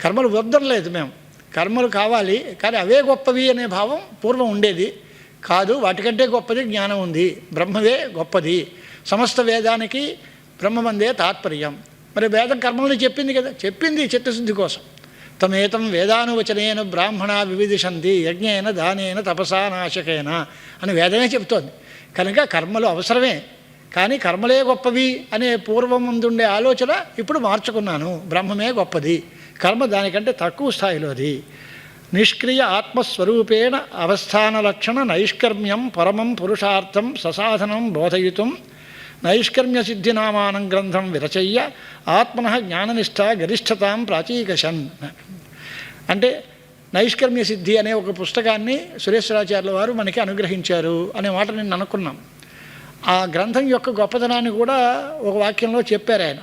కర్మలు వద్దనలేదు మేము కర్మలు కావాలి కానీ అవే గొప్పవి అనే భావం పూర్వం ఉండేది. కాదు వాటికంటే గొప్పది జ్ఞానం ఉంది. బ్రహ్మవే గొప్పది. సమస్త వేదానికి బ్రహ్మమందే తాత్పర్యం. మరి వేదం కర్మల్ని చెప్పింది కదా చెప్పింది చిత్తశుద్ధి కోసం. తమేతం వేదానువచనేన బ్రాహ్మణ వివిధిషంతి యజ్ఞేన దానేన తపసా నాశకేన అని వేదమే చెబుతోంది కనుక కర్మలు అవసరమే. కానీ కర్మలే గొప్పవి అనే పూర్వం ముందుండే ఆలోచన ఇప్పుడు మార్చుకున్నాను. బ్రహ్మమే గొప్పది. కర్మ దానికంటే తక్కువ స్థాయిలోది నిష్క్రియ ఆత్మస్వరూపేణ అవస్థాన లక్షణ నైష్కర్మ్యం పరమం పురుషార్థం ససాధనం బోధయితుం. నైష్కర్మ్య సిద్ధినామానం గ్రంథం విరచయ్య ఆత్మన జ్ఞాననిష్ట గరిష్టతాం ప్రాచీకషన్ అంటే నైష్కర్మ్య సిద్ధి అనే ఒక పుస్తకాన్ని సురేశ్వరాచార్యుల వారు మనకి అనుగ్రహించారు అనే మాట నేను అనుకున్నాం. ఆ గ్రంథం యొక్క గొప్పతనాన్ని కూడా ఒక వాక్యంలో చెప్పారు ఆయన.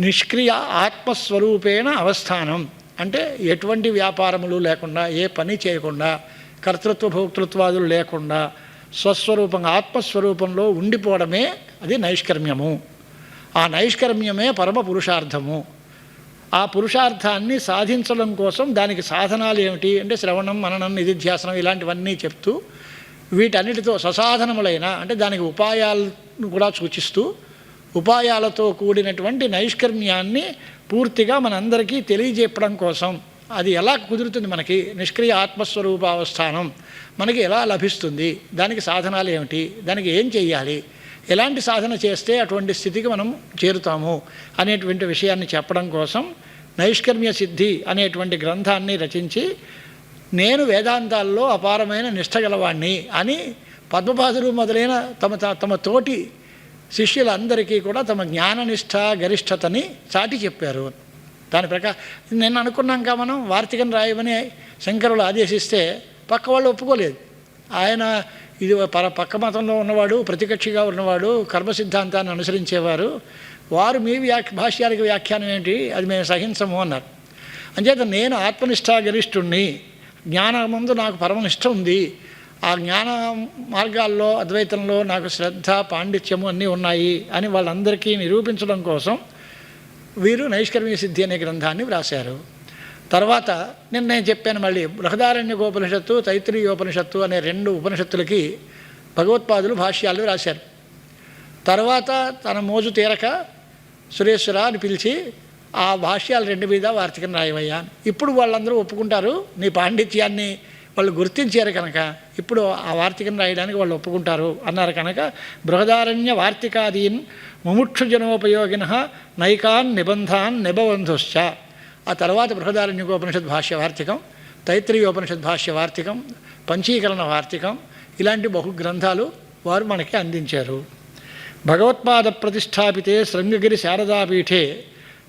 నిష్క్రియ ఆత్మస్వరూపేణ అవస్థానం. అంటే ఎటువంటి వ్యాపారములు లేకుండా ఏ పని చేయకుండా కర్తృత్వ భోక్తృత్వాదులు లేకుండా స్వస్వరూపంగా ఆత్మస్వరూపంలో ఉండిపోవడమే అది నైష్కర్మ్యము. ఆ నైష్కర్మ్యమే పరమ పురుషార్థము. ఆ పురుషార్థాన్ని సాధించడం కోసం దానికి సాధనాలు ఏమిటి? అంటే శ్రవణం మననం నిధిధ్యాసనం ఇలాంటివన్నీ చెప్తూ వీటన్నిటితో ససాధనములైన అంటే దానికి ఉపాయాలను కూడా సూచిస్తూ ఉపాయాలతో కూడినటువంటి నైష్కర్మ్యాన్ని పూర్తిగా మనందరికీ తెలియజెప్పడం కోసం. అది ఎలా కుదురుతుంది మనకి? నిష్క్రియ ఆత్మస్వరూపావస్థానం మనకి ఎలా లభిస్తుంది? దానికి సాధనాలు ఏమిటి? దానికి ఏం చెయ్యాలి? ఎలాంటి సాధన చేస్తే అటువంటి స్థితికి మనం చేరుతాము అనేటువంటి విషయాన్ని చెప్పడం కోసం నైష్కర్మ్య సిద్ధి అనేటువంటి గ్రంథాన్ని రచించి నేను వేదాంతాల్లో అపారమైన నిష్ట గలవాణ్ణి అని పద్మపాదులు మొదలైన తమ తమ తోటి శిష్యులందరికీ కూడా తమ జ్ఞాననిష్ట గరిష్టతని చాటి చెప్పారు. దాని ప్రకారం నేను అనుకున్నాక మనం వార్తికను రాయమని శంకరులు ఆదేశిస్తే పక్క వాళ్ళు ఒప్పుకోలేదు. ఆయన ఇది పర పక్క మతంలో ఉన్నవాడు ప్రతికక్షిగా ఉన్నవాడు కర్మ సిద్ధాంతాన్ని అనుసరించేవారు. వారు మీ వ్యాఖ్య భాష్యానికి వ్యాఖ్యానం ఏంటి? అది మేము సహించము అన్నారు. అంచేత నేను ఆత్మనిష్ట గరిష్ఠుణ్ణి జ్ఞానముందు నాకు పరమనిష్ట ఉంది. ఆ జ్ఞాన మార్గాల్లో అద్వైతంలో నాకు శ్రద్ధ పాండిత్యము అన్నీ ఉన్నాయి అని వాళ్ళందరికీ నిరూపించడం కోసం వీరు నైష్కర్మీ సిద్ధి అనే గ్రంథాన్ని వ్రాశారు. తర్వాత నిన్న నేను చెప్పాను మళ్ళీ బృహదారణ్యకోపనిషత్తు తైత్రీయోపనిషత్తు అనే రెండు ఉపనిషత్తులకి భగవత్పాదులు భాష్యాలు రాశారు తర్వాత తన మోజు తీరక సురేశ్వర అని పిలిచి ఆ భాష్యాలు రెండు మీద వార్తికం రాయవయ్యా ఇప్పుడు వాళ్ళందరూ ఒప్పుకుంటారు నీ పాండిత్యాన్ని వాళ్ళు గుర్తించారు కనుక ఇప్పుడు ఆ వార్తికను రాయడానికి వాళ్ళు ఒప్పుకుంటారు అన్నారు కనుక బృహదారణ్య వార్తికాదీన్ ముముక్షు జనోపయోగిన నైకాన్ నిబంధాన్ నిబబంధుశ్చ ఆ తర్వాత బృహదారణ్యకోపనిషద్ భాష్య వార్తికం తైత్రీయోపనిషద్ భాష్య వార్తికం పంచీకరణ వార్తికం ఇలాంటి బహు గ్రంథాలు వారు మనకి అందించారు. భగవత్పాద ప్రతిష్టాపితే శృంగగిరి శారదాపీఠే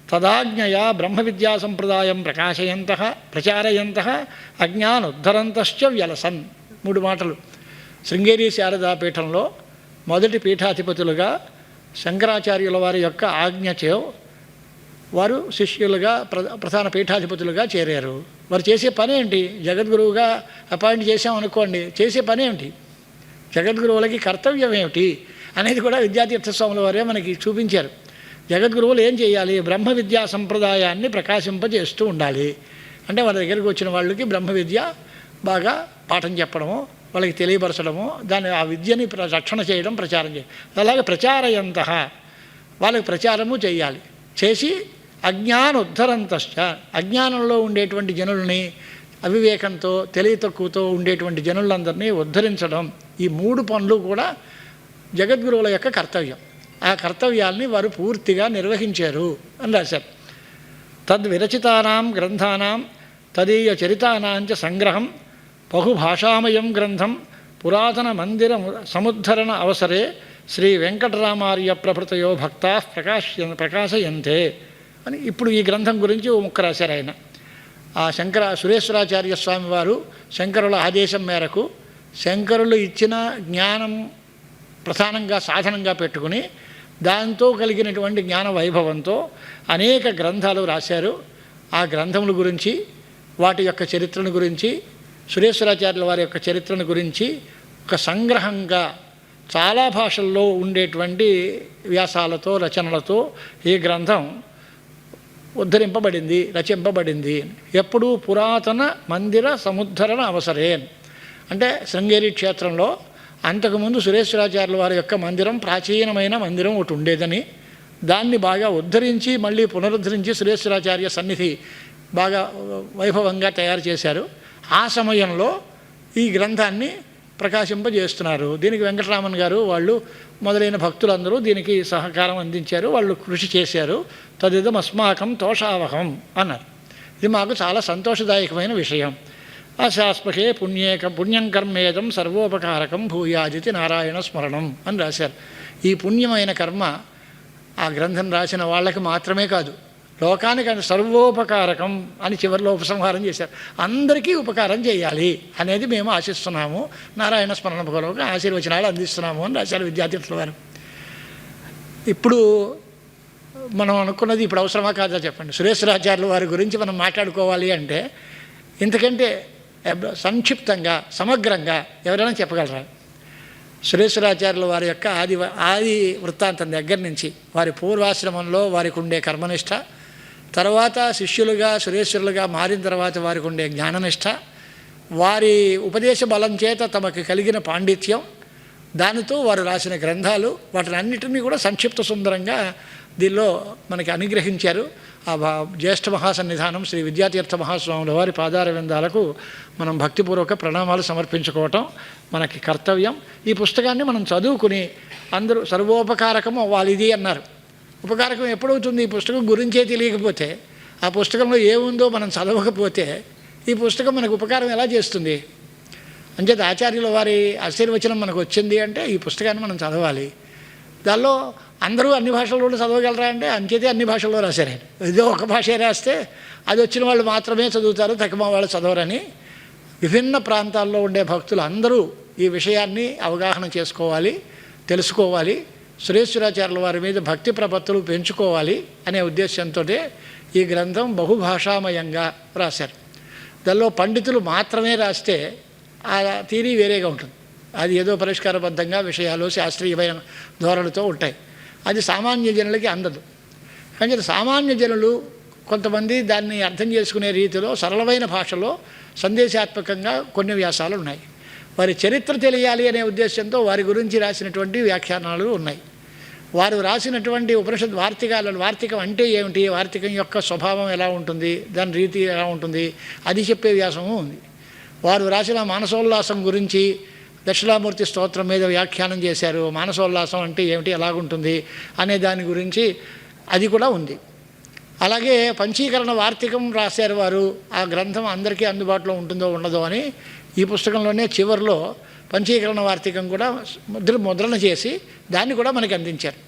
తదాజ్ఞయా బ్రహ్మ విద్యా సంప్రదాయం ప్రకాశయంత ప్రచారయంత అజ్ఞానోద్ధరంతశ్చ వ్యలసన్. మూడు మాటలు. శృంగేరి శారదాపీఠంలో మొదటి పీఠాధిపతులుగా శంకరాచార్యుల వారి యొక్క ఆజ్ఞచే వారు శిష్యులుగా ప్ర ప్రధాన పీఠాధిపతులుగా చేరారు. వారు చేసే పని ఏంటి? జగద్గురువుగా అపాయింట్ చేసామనుకోండి చేసే పని ఏమిటి జగద్గురువులకి కర్తవ్యం ఏమిటి? అనేది కూడా విద్యాతీర్థ స్వాముల వారే మనకి చూపించారు. జగద్గురువులు ఏం చేయాలి? బ్రహ్మ విద్యా సంప్రదాయాన్ని ప్రకాశింపజేస్తూ ఉండాలి. అంటే వాళ్ళ దగ్గరికి వచ్చిన వాళ్ళకి బ్రహ్మ విద్య బాగా పాఠం చెప్పడము వాళ్ళకి తెలియపరచడము దాని ఆ విద్యని ప్ర- రక్షణ చేయడం ప్రచారం చేయడం అలాగే ప్రచారయంత. వాళ్ళకి ప్రచారము చేయాలి. చేసి అజ్ఞానోద్ధరంతశ్చ అజ్ఞానంలో ఉండేటువంటి జనుల్ని అవివేకంతో తెలివి తక్కువతో ఉండేటువంటి జనులందరినీ ఉద్ధరించడం ఈ మూడు పనులు కూడా జగద్గురువుల యొక్క కర్తవ్యం. ఆ కర్తవ్యాల్ని వారు పూర్తిగా నిర్వహించారు అని రాశారు. తద్విరచితానాం గ్రంథానాం తదీయ చరితానాంచ సంగ్రహం బహుభాషామయం గ్రంథం పురాతన మందిర సముద్ధరణ అవసరే శ్రీ వెంకటరామార్య ప్రభృతయో భక్త ప్రకాశ్య ప్రకాశయంతే అని ఇప్పుడు ఈ గ్రంథం గురించి ఓ ముక్క రాశారు ఆయన. ఆ శంకర సురేశ్వరాచార్య స్వామి వారు శంకరుల ఆదేశం మేరకు శంకరులు ఇచ్చిన జ్ఞానం ప్రధానంగా సాధనంగా పెట్టుకుని దాంతో కలిగినటువంటి జ్ఞాన వైభవంతో అనేక గ్రంథాలు రాశారు. ఆ గ్రంథముల గురించి వాటి యొక్క చరిత్రను గురించి సురేశ్వరాచార్యుల వారి యొక్క చరిత్రను గురించి ఒక సంగ్రహంగా చాలా భాషల్లో ఉండేటువంటి వ్యాసాలతో రచనలతో ఈ గ్రంథం ఉద్ధరింపబడింది రచింపబడింది. ఎప్పుడూ పురాతన మందిర సముద్ధరణ అవసరే అంటే శృంగేరి క్షేత్రంలో అంతకుముందు సురేశ్వరాచార్యుల వారి యొక్క మందిరం ప్రాచీనమైన మందిరం ఒకటి ఉండేదని దాన్ని బాగా ఉద్ధరించి మళ్ళీ పునరుద్ధరించి సురేశ్వరాచార్య సన్నిధి బాగా వైభవంగా తయారు చేశారు. ఆ సమయంలో ఈ గ్రంథాన్ని ప్రకాశింపజేస్తున్నారు. దీనికి వెంకటరామన్ గారు వాళ్ళు మొదలైన భక్తులందరూ దీనికి సహకారం అందించారు. వాళ్ళు కృషి చేశారు. తదిదం అస్మాకం తోషావహం అన్నారు. ఇది మాకు చాలా సంతోషదాయకమైన విషయం. ఆశాస్పహే పుణ్యేక పుణ్యం కర్మేదం సర్వోపకారకం భూయాదితి నారాయణ స్మరణం అని రాశారు. ఈ పుణ్యమైన కర్మ ఆ గ్రంథం రాసిన వాళ్ళకి మాత్రమే కాదు లోకానికి అది సర్వోపకారకం అని చివరిలో ఉపసంహారం చేశారు. అందరికీ ఉపకారం చేయాలి అనేది మేము ఆశిస్తున్నాము. నారాయణ స్మరణ భగవలకు ఆశీర్వచనాలు అందిస్తున్నాము అని రాశారు విద్యార్థుల వారు. ఇప్పుడు మనం అనుకున్నది ఇప్పుడు అవసరమా కాదా చెప్పండి. సురేశ్వరాచార్యుల వారి గురించి మనం మాట్లాడుకోవాలి అంటే ఇంతకంటే సంక్షిప్తంగా సమగ్రంగా ఎవరైనా చెప్పగలరా? సురేశ్వరాచార్యుల వారి యొక్క ఆది ఆది వృత్తాంతం దగ్గర నుంచి వారి పూర్వాశ్రమంలో వారికి ఉండే కర్మనిష్ట తర్వాత శిష్యులుగా సురేశ్వరులుగా మారిన తర్వాత వారికి ఉండే జ్ఞాననిష్ట వారి ఉపదేశ బలం చేత తమకు కలిగిన పాండిత్యం దానితో వారు రాసిన గ్రంథాలు వాటినన్నిటినీ కూడా సంక్షిప్త సుందరంగా దీనిలో మనకి అనుగ్రహించారు. ఆ భా- జ్యేష్ఠ మహాసన్నిధానం శ్రీ విద్యాతీర్థ మహాస్వాముల వారి పాదార విందాలకు మనం భక్తిపూర్వక ప్రణామాలు సమర్పించుకోవటం మనకి కర్తవ్యం. ఈ పుస్తకాన్ని మనం చదువుకుని అందరూ సర్వోపకారకం అవ్వాలి ఇది అన్నారు. ఉపకారకం ఎప్పుడవుతుంది? ఈ పుస్తకం గురించే తెలియకపోతే ఆ పుస్తకంలో ఏముందో మనం చదవకపోతే ఈ పుస్తకం మనకు ఉపకారం ఎలా చేస్తుంది? అంచేత ఆచార్యుల వారి ఆశీర్వచనం మనకు వచ్చింది అంటే ఈ పుస్తకాన్ని మనం చదవాలి. దానిలో అందరూ అన్ని భాషల్లో చదవగలరా అంటే అంచేతే అన్ని భాషల్లో రాశారు ఏదో ఒక భాష రాస్తే అది వచ్చిన వాళ్ళు మాత్రమే చదువుతారు తక్కువ వాళ్ళు చదవరని. విభిన్న ప్రాంతాల్లో ఉండే భక్తులు అందరూ ఈ విషయాన్ని అవగాహన చేసుకోవాలి తెలుసుకోవాలి సురేశ్వరాచార్యుల వారి మీద భక్తి ప్రపత్తులు పెంచుకోవాలి అనే ఉద్దేశంతో ఈ గ్రంథం బహుభాషామయంగా రాశారు. దానిలో పండితులు మాత్రమే రాస్తే ఆ థీరీ వేరేగా ఉంటుంది. అది ఏదో పరిష్కారబద్ధంగా విషయాలు శాస్త్రీయమైన ధోరణితో ఉంటాయి. అది సామాన్య జనులకి అందదు. కానీ సామాన్య జనులు కొంతమంది దాన్ని అర్థం చేసుకునే రీతిలో సరళమైన భాషలో సందేశాత్మకంగా కొన్ని వ్యాసాలు ఉన్నాయి. వారి చరిత్ర తెలియాలి అనే ఉద్దేశంతో వారి గురించి రాసినటువంటి వ్యాఖ్యానాలు ఉన్నాయి. వారు రాసినటువంటి ఉపనిషత్ వార్తికాలలో వార్తికం అంటే ఏమిటి? వార్తికం యొక్క స్వభావం ఎలా ఉంటుంది? దాని రీతి ఎలా ఉంటుంది? అది చెప్పే వ్యాసము ఉంది. వారు రాసిన మానసోల్లాసం గురించి దక్షిణామూర్తి స్తోత్రం మీద వ్యాఖ్యానం చేశారు. మానసోల్లాసం అంటే ఏమిటి? ఎలాగుంటుంది? అనే దాని గురించి అది కూడా ఉంది. అలాగే పంచీకరణ వార్తికం రాశారు వారు. ఆ గ్రంథం అందరికీ అందుబాటులో ఉంటుందో ఉండదో అని ఈ పుస్తకంలోనే చివరిలో పంచీకరణ వార్తికం కూడా ముద్ర ముద్రణ చేసి దాన్ని కూడా మనకి అందించారు.